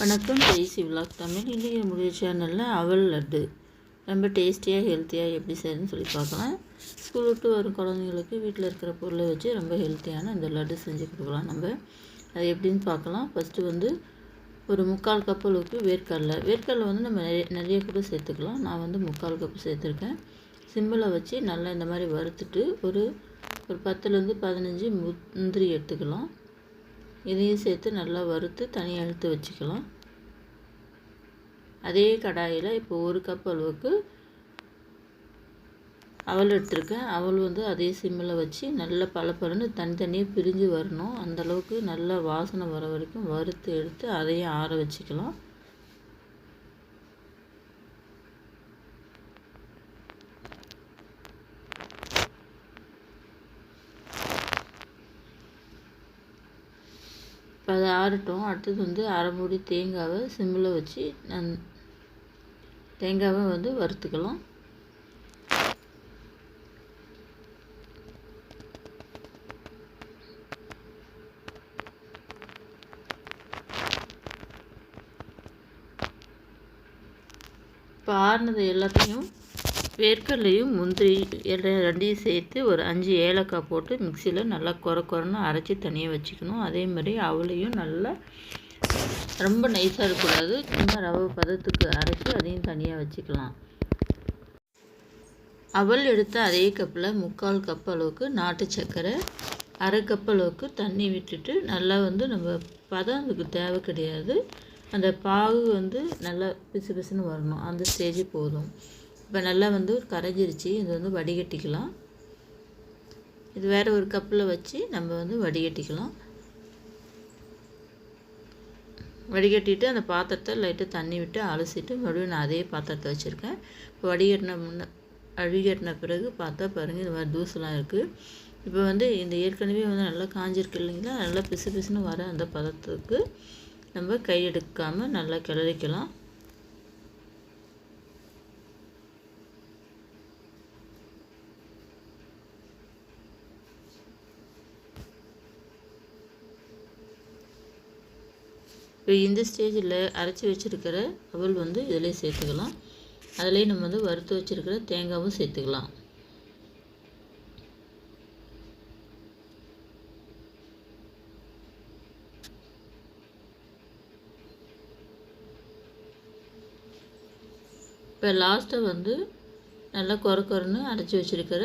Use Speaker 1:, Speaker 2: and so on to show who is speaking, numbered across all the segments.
Speaker 1: வணக்கம் daisy vlog Tamil இன்றைக்கி நம்முடைய சேனலில் அவல் லட்டு. ரொம்ப டேஸ்டியாக ஹெல்த்தியாக எப்படி செய்யணும்னு சொல்லி பார்க்கலாம். ஸ்கூல் விட்டு வரும் குழந்தைங்களுக்கு வீட்டில் இருக்கிற பொருளை வச்சு ரொம்ப ஹெல்த்தியான இந்த லட்டு செஞ்சு கொடுக்கலாம் நம்ம. அது எப்படின்னு பார்க்கலாம். ஃபஸ்ட்டு வந்து ஒரு முக்கால் கப் அளவுக்கு வேர்க்கடலை. வேர்க்கடலை வந்து நம்ம நிறைய நிறைய கூட சேர்த்துக்கலாம். நான் வந்து முக்கால் கப்பு சேர்த்துருக்கேன். சிம்பிளை வச்சு நல்லா இந்த மாதிரி வறுத்துட்டு ஒரு ஒரு பத்துலேருந்து பதினஞ்சு முந்திரி எடுத்துக்கலாம். இதையும் சேர்த்து நல்லா வறுத்து தனியாக எடுத்து வச்சுக்கலாம். அதே கடாயில் இப்போ ஒரு கப் அளவுக்கு அவல் எடுத்துருக்கேன். அவல் வந்து அதே சிம்மில் வச்சு நல்லா பளபளன்னு தனித்தனியாக பிரிஞ்சு வரணும். அந்தளவுக்கு நல்லா வாசனை வர வரைக்கும் வறுத்து எடுத்து அதையும் ஆற வச்சுக்கலாம். இப்போ அதை ஆறட்டும். அடுத்தது வந்து அரை மூடி தேங்காவை சிம்மில் வச்சு நன் தேங்காவை வந்து வறுத்துக்கலாம். இப்போ ஆறுனது எல்லாத்தையும் வேர்க்கடலையும் முந்திரி ரெண்டையும் சேர்த்து ஒரு அஞ்சு ஏலக்காய் போட்டு மிக்சியில் நல்லா குறை குறைன்னு அரைச்சி தனியாக வச்சுக்கணும். அதே மாதிரி அவளையும் நல்லா ரொம்ப நைஸாக இருக்கக்கூடாது. சும்மா ரவை பதத்துக்கு அரைச்சி அதையும் தனியாக வச்சுக்கலாம். அவல் எடுத்த அதே கப்பில் முக்கால் கப் அளவுக்கு நாட்டு சர்க்கரை அரை கப் அளவுக்கு தண்ணி விட்டுட்டு நல்லா வந்து நம்ம பதம் அதுக்கு தேவை கிடையாது. அந்த பாகு வந்து நல்லா பிசு பிசுன்னு வரணும். அந்த ஸ்டேஜ் போதும். இப்போ நல்லா வந்து கரைஞ்சிருச்சு. இது வந்து வடிகட்டிக்கலாம். இது வேறு ஒரு கப்பில் வச்சு நம்ம வந்து வடிகட்டிக்கலாம். வடிகட்டிட்டு அந்த பாத்திரத்தை லைட்டாக தண்ணி விட்டு அலசிட்டு மறுபடியும் நான் அதே பாத்திரத்தை வச்சுருக்கேன். இப்போ வடிகட்டின முன்ன வடிகட்டின பிறகு பார்த்தா பாருங்கள் இது மாதிரி தூசெலாம் இருக்குது இப்போ வந்து இந்த ஏற்கனவே வந்து நல்லா காஞ்சிருக்கு இல்லைங்களா? நல்லா பிசு பிசுன்னு வர அந்த பதத்துக்கு நம்ம கை எடுக்காமல் நல்லா கிளறிக்கலாம். இப்போ இந்த ஸ்டேஜில் அரைச்சி வச்சுருக்கிற அவல் வந்து இதிலே சேர்த்துக்கலாம். அதிலே நம்ம வந்து வறுத்து வச்சுருக்கிற தேங்காவும் சேர்த்துக்கலாம். இப்போ லாஸ்ட்டாக வந்து நல்லா குறை குறைன்னு அரைச்சி வச்சுருக்கிற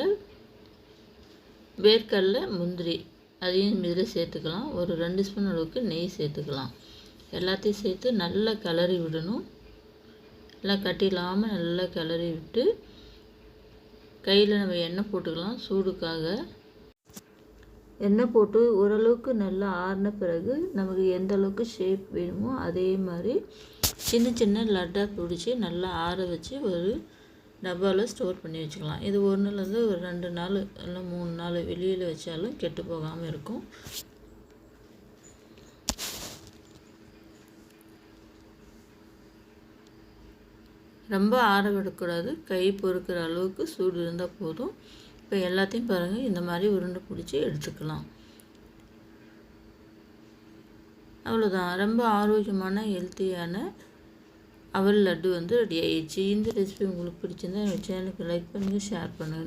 Speaker 1: வேர்க்கடலை முந்திரி அதையும் இதில் சேர்த்துக்கலாம். ஒரு ரெண்டு ஸ்பூன் அளவுக்கு நெய் சேர்த்துக்கலாம். எல்லாத்தையும் சேர்த்து நல்லா கிளறி விடணும். நல்லா கட்டி நல்லா கிளறி விட்டு கையில் நம்ம எண்ணெய் போட்டுக்கலாம் சூடுக்காக. எண்ணெய் போட்டு ஓரளவுக்கு நல்லா ஆறின பிறகு நமக்கு எந்த அளவுக்கு ஷேப் வேணுமோ அதே மாதிரி சின்ன சின்ன லட்டாக பிடிச்சி நல்லா ஆற வச்சு ஒரு டப்பாவில் ஸ்டோர் பண்ணி வச்சுக்கலாம். இது ஒன்றுலேருந்து ஒரு ரெண்டு நாள் இல்லை மூணு நாள் வெளியில் வச்சாலும் கெட்டு போகாமல் இருக்கும். ரொம்ப ஆற விடக்கூடாது கை பொறுக்கிற அளவுக்கு சூடு இருந்தால் போதும். இப்போ எல்லாத்தையும் பாருங்கள் இந்த மாதிரி உருண்டை பிடிச்சி எடுத்துக்கலாம். அவ்வளோதான் ரொம்ப ஆரோக்கியமான ஹெல்த்தியான அவல் லட்டு வந்து ரெடி ஆகிடுச்சு இந்த ரெசிபி உங்களுக்கு பிடிச்சிருந்தா எங்கள் சேனலுக்கு லைக் பண்ணுங்கள் ஷேர் பண்ணுங்கள்